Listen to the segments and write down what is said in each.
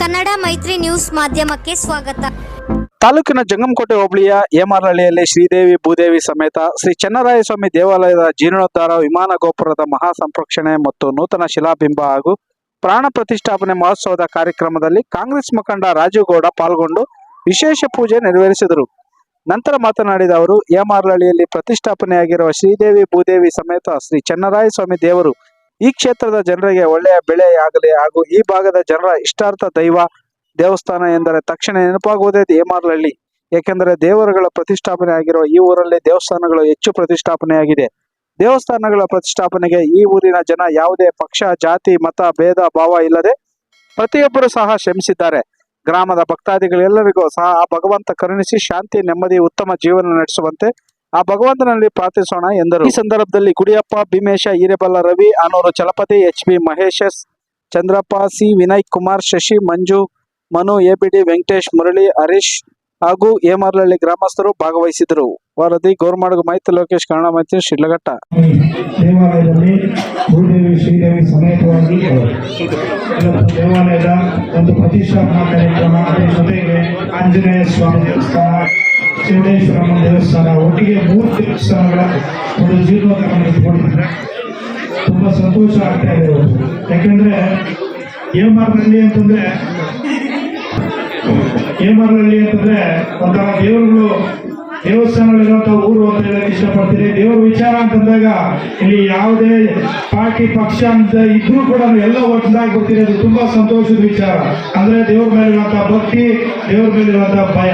ಕನ್ನಡ ಮೈತ್ರಿ ನ್ಯೂಸ್ ಮಾಧ್ಯಮಕ್ಕೆ ಸ್ವಾಗತ. ತಾಲೂಕಿನ ಜಂಗಮಕೋಟೆ ಹೋಬಳಿಯ ಹೇಮಾರಹಳ್ಳಿಯಲ್ಲಿ ಶ್ರೀದೇವಿ ಭೂದೇವಿ ಸಮೇತ ಶ್ರೀ ಚನ್ನರಾಯಸ್ವಾಮಿ ದೇವಾಲಯದ ಜೀರ್ಣೋದ್ಧಾರ, ವಿಮಾನ ಗೋಪುರದ ಮಹಾ ಸಂರಕ್ಷಣೆ ಮತ್ತು ನೂತನ ಶಿಲಾಬಿಂಬ ಹಾಗೂ ಪ್ರಾಣ ಪ್ರತಿಷ್ಠಾಪನೆ ಮಹೋತ್ಸವದ ಕಾರ್ಯಕ್ರಮದಲ್ಲಿ ಕಾಂಗ್ರೆಸ್ ಮುಖಂಡ ರಾಜೀವ್ ಗೌಡ ಪಾಲ್ಗೊಂಡು ವಿಶೇಷ ಪೂಜೆ ನೆರವೇರಿಸಿದರು. ನಂತರ ಮಾತನಾಡಿದ ಅವರು, ಹೇಮಾರಹಳ್ಳಿಯಲ್ಲಿ ಪ್ರತಿಷ್ಠಾಪನೆಯಾಗಿರುವ ಶ್ರೀದೇವಿ ಭೂದೇವಿ ಸಮೇತ ಶ್ರೀ ಚನ್ನರಾಯಸ್ವಾಮಿ ದೇವರು ಈ ಕ್ಷೇತ್ರದ ಜನರಿಗೆ ಒಳ್ಳೆಯ ಬೆಳೆಯಾಗಲಿ ಹಾಗೂ ಈ ಭಾಗದ ಜನರ ಇಷ್ಟಾರ್ಥ ದೈವ ದೇವಸ್ಥಾನ ಎಂದರೆ ತಕ್ಷಣ ನೆನಪಾಗುವುದೇ ದೇಮಾರ್ಲಹಳ್ಳಿ ಏಕೆಂದರೆ ದೇವರುಗಳ ಪ್ರತಿಷ್ಠಾಪನೆ ಆಗಿರುವ ಈ ಊರಲ್ಲಿ ದೇವಸ್ಥಾನಗಳು ಹೆಚ್ಚು ಪ್ರತಿಷ್ಠಾಪನೆಯಾಗಿದೆ. ದೇವಸ್ಥಾನಗಳ ಪ್ರತಿಷ್ಠಾಪನೆಗೆ ಈ ಊರಿನ ಜನ ಯಾವುದೇ ಪಕ್ಷ, ಜಾತಿ, ಮತ, ಭೇದ, ಭಾವ ಇಲ್ಲದೆ ಪ್ರತಿಯೊಬ್ಬರು ಸಹ ಶ್ರಮಿಸಿದ್ದಾರೆ. ಗ್ರಾಮದ ಭಕ್ತಾದಿಗಳೆಲ್ಲರಿಗೂ ಸಹ ಆ ಭಗವಂತ ಕರುಣಿಸಿ ಶಾಂತಿ, ನೆಮ್ಮದಿ, ಉತ್ತಮ ಜೀವನ ನಡೆಸುವಂತೆ ಆ ಭಗವಂತನಲ್ಲಿ ಪ್ರಾರ್ಥಿಸೋಣ ಎಂದರು. ಈ ಸಂದರ್ಭದಲ್ಲಿ Gudiyappa Bheemesha, Hireballa, Ravi, Anur Chalapathi H B Mahesh Chandrappa, C Vinay Kumar, Shashi, Manju, Manu ABD Venkatesh, Murali, Harish ಹಾಗೂ ಹೇಮರ್ಲಹಳ್ಳಿ ಗ್ರಾಮಸ್ಥರು ಭಾಗವಹಿಸಿದರು ವರದಿ ಗೌರ್ಮಾಡ್ಗು ಮಾಹಿತಿ ಲೋಕೇಶ್ ಕನ್ನಡ ಮಾಹಿತಿ ಶಿಡ್ಲಘಟ್ಟ. ದೇವಾಲಯದಲ್ಲಿ ಭೂದೇವಿ ಶ್ರೀದೇವಿ ಸಮೇತವಾಗಿ ದೇವಾಲಯದ ಒಂದು ಪ್ರತಿಷ್ಠಾಪನಾ ಕಾರ್ಯಕ್ರಮ ಅದರ ಜೊತೆಗೆ ಆಂಜನೇಯ ಸ್ವಾಮಿ ದೇವಸ್ಥಾನ ಚೌಡೇಶ್ವರಮ್ಮ ದೇವಸ್ಥಾನ, ಒಟ್ಟಿಗೆ ಮೂರು ದೇವಸ್ಥಾನಗಳ ಒಂದು ಜೀರ್ಣೋದ್ಧಾರ ಇಟ್ಕೊಂಡಿದ್ದಾರೆ. ತುಂಬಾ ಸಂತೋಷ ಆಗ್ತಾ ಇದೆ ಯಾಕೆಂದ್ರೆ ಹೇಮಾರ್ನಲ್ಲಿ ಅಂತಂದ್ರೆ ಹೇಮಾರ್ನಲ್ಲಿ ಅಂತಂದ್ರೆ ಒಂಥರ ದೇವರುಗಳು ದೇವಸ್ಥಾನಗಳಿರುವಂತ ಊರು ಅಂತ ಹೇಳಕ್ಕೆ ಇಷ್ಟಪಡ್ತೀನಿ. ದೇವರ ವಿಚಾರ ಅಂತಂದಾಗ ಇಲ್ಲಿ ಯಾವುದೇ ಪಾರ್ಟಿ, ಪಕ್ಷ ಅಂತ ಇದ್ರೂ ಕೂಡ ಎಲ್ಲ ಒಟ್ಟಾಗಿ ಗೊತ್ತಿರೋದು ತುಂಬಾ ಸಂತೋಷದ ವಿಚಾರ. ಅಂದ್ರೆ ದೇವ್ರ ಮೇಲಿರುವಂತಹ ಭಕ್ತಿ, ದೇವ್ರ ಮೇಲಿರುವಂತಹ ಭಯ.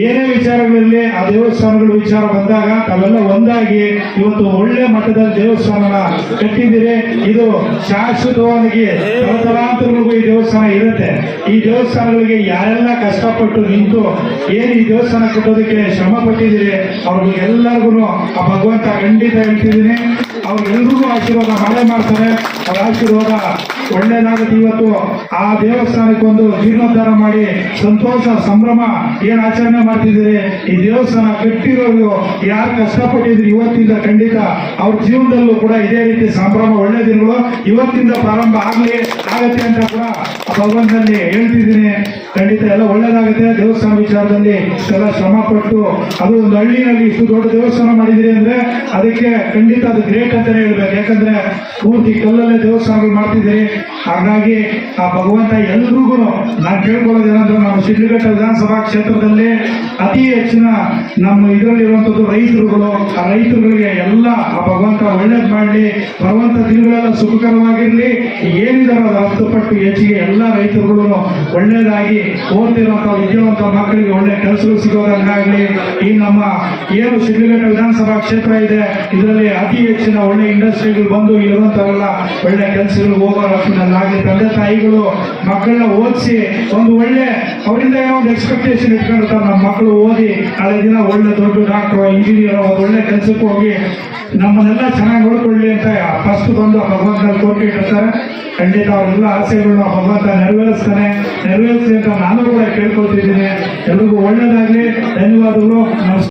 ಏನೇ ವಿಚಾರಗಳಲ್ಲಿ ಆ ದೇವಸ್ಥಾನಗಳ ವಿಚಾರ ಬಂದಾಗ ತಾವೆಲ್ಲ ಒಂದಾಗಿ ಇವತ್ತು ಒಳ್ಳೆ ಮಟ್ಟದ ದೇವಸ್ಥಾನನ ಕಟ್ಟಿದ್ದೀರಿ. ಇದು ಶಾಶ್ವತವಾಗಿ ತಲತಲಾಂತರಗಳಿಗೂ ಈ ದೇವಸ್ಥಾನ ಇರುತ್ತೆ. ಈ ದೇವಸ್ಥಾನಗಳಿಗೆ ಯಾರೆಲ್ಲ ಕಷ್ಟಪಟ್ಟು ನಿಂತು ಏನು ಈ ದೇವಸ್ಥಾನ ಕಟ್ಟೋದಕ್ಕೆ ಶ್ರಮ ಪಟ್ಟಿದ್ದೀರಿ ಅವ್ರಿಗೆಲ್ಲರಿಗೂ ಆ ಭಗವಂತ ಖಂಡಿತ ಹೇಳ್ತಿದ್ದೀನಿ. ಅವ್ರಿಗೆಲ್ರಿಗೂ ಆಶೀರ್ವಾದ ಮಾಡೇ ಮಾಡ್ತಾರೆ. ಅವ್ರ ಆಶೀರ್ವಾದ ಒಳ್ಳೇದಾಗುತ್ತೆ ಇವತ್ತು. ಆ ದೇವಸ್ಥಾನಕ್ಕೆ ಒಂದು ಜೀರ್ಣೋದ್ಧಾರ ಮಾಡಿ ಸಂತೋಷ, ಸಂಭ್ರಮ ಏನ್ ಆಚರಣೆ ಮಾಡ್ತಿದ್ದೀರಿ? ಈ ದೇವಸ್ಥಾನ ಕಟ್ಟಿರೋರು ಯಾರು ಕಷ್ಟಪಟ್ಟಿದ್ರು? ಇವತ್ತಿಂದ ಖಂಡಿತ ಅವ್ರ ಜೀವನದಲ್ಲೂ ಕೂಡ ಇದೇ ರೀತಿ ಸಂಭ್ರಮ, ಒಳ್ಳೆ ದಿನಗಳು ಇವತ್ತಿಂದ ಪ್ರಾರಂಭ ಆಗ್ಲಿ, ಆಗತ್ತೆ ಅಂತ ಕೂಡ ಭಗವಂತನಲ್ಲಿ ಹೇಳ್ತಿದ್ದೀನಿ. ಖಂಡಿತ ಎಲ್ಲ ಒಳ್ಳೇದಾಗುತ್ತೆ. ದೇವಸ್ಥಾನ ವಿಚಾರದಲ್ಲಿ ಎಲ್ಲ ಶ್ರಮ ಪಟ್ಟು ಅದು ಒಂದು ಹಳ್ಳಿನಲ್ಲಿ ಇಷ್ಟು ದೊಡ್ಡ ದೇವಸ್ಥಾನ ಮಾಡಿದಿರಿ ಅಂದ್ರೆ ಅದಕ್ಕೆ ಖಂಡಿತ ಅದು ಗ್ರೇಟ್ ಅಂತಾನೆ ಹೇಳ್ಬೇಕು. ಯಾಕಂದ್ರೆ ಪೂರ್ತಿ ಕಲ್ಲಲ್ಲೇ ದೇವಸ್ಥಾನಗಳು ಮಾಡ್ತಿದ್ದೀರಿ. ಹಾಗಾಗಿ ಆ ಭಗವಂತ ಎಲ್ರಿಗೂ ನಾನು ಕೇಳ್ಕೊಳ್ಳೋದೇನಂದ್ರೆ ನಮ್ಮ ಶಿಡ್ಲಘಟ್ಟ ವಿಧಾನಸಭಾ ಕ್ಷೇತ್ರದಲ್ಲಿ ಅತಿ ಹೆಚ್ಚಿನ ನಮ್ಮ ಇದರಲ್ಲಿರುವಂಥದ್ದು ರೈತರುಗಳು, ಆ ರೈತರುಗಳಿಗೆ ಎಲ್ಲ ಆ ಭಗವಂತ ಒಳ್ಳೇದು ಮಾಡಲಿ ಭಗವಂತ ದಿನಗಳೆಲ್ಲ ಸುಖಕರವಾಗಿರ್ಲಿ. ಏನಿದಾರೋ ಅದು ಹತ್ತು ಪಟ್ಟು ಹೆಚ್ಚಿಗೆ ಎಲ್ಲ ರೈತರುಗಳು ಒಳ್ಳೇದಾಗಿ ಓದ್ತಿರುವಂಥ ವಿದ್ಯಾವಂತ ಮಕ್ಕಳಿಗೆ ಒಳ್ಳೆ ಕೆಲಸಗಳು ಸಿಗೋದಂಗಾಗಲಿ. ಈ ನಮ್ಮ ಏನು ಶಿಡ್ಲಘಟ್ಟ ವಿಧಾನಸಭಾ ಕ್ಷೇತ್ರ ಇದೆ, ಇದರಲ್ಲಿ ಅತಿ ಹೆಚ್ಚಿನ ಒಳ್ಳೆ ಇಂಡಸ್ಟ್ರಿಗಳು ಬಂದು ಇರುವಂತವರೆಲ್ಲ ಒಳ್ಳೆ ಕೆಲಸಗಳು ಹೋಗೋ ರಫ್ತಿನಲ್ಲಾಗಲಿ ತಂದೆ ತಾಯಿಗಳು, ಮಕ್ಕಳನ್ನ ಓದಿಸಿ ಒಂದು ಒಳ್ಳೆ, ಅವರಿಂದ ಏನೋ ಒಂದು ಎಕ್ಸ್ಪೆಕ್ಟೇಷನ್ ಇಟ್ಕೊಂಡಿರ್ತಾರೆ ನಮ್ಮ ಮಕ್ಕಳು ಓದಿ ನಾಳೆ ದಿನ ಒಳ್ಳೆ ದೊಡ್ಡ ಡಾಕ್ಟರ್ ಇಂಜಿನಿಯರ್ ಒಂದು ಒಳ್ಳೆ ಕೆಲಸಕ್ಕೆ ಹೋಗಿ ನಮ್ಮನ್ನೆಲ್ಲ ಚೆನ್ನಾಗಿ ನೋಡ್ಕೊಳ್ಳಿ ಅಂತ ಫಸ್ಟ್ ಬಂದು ಭಗವಂತನಲ್ಲಿ ಕೋರಿಟ್ಟಿರ್ತಾರೆ ಖಂಡಿತ ಅವರೆಲ್ಲ ಆಸೆಗಳನ್ನ ಭಗವಂತ ನೆರವೇರಿಸ್ತಾನೆ. ನೆರವೇರಿಸಿ ಅಂತ ನಾನು ಕೂಡ ಕೇಳ್ಕೊಳ್ತಿದ್ದೀನಿ. ಎಲ್ರಿಗೂ ಒಳ್ಳೇದಾಗ್ಲಿ. ಧನ್ಯವಾದಗಳು.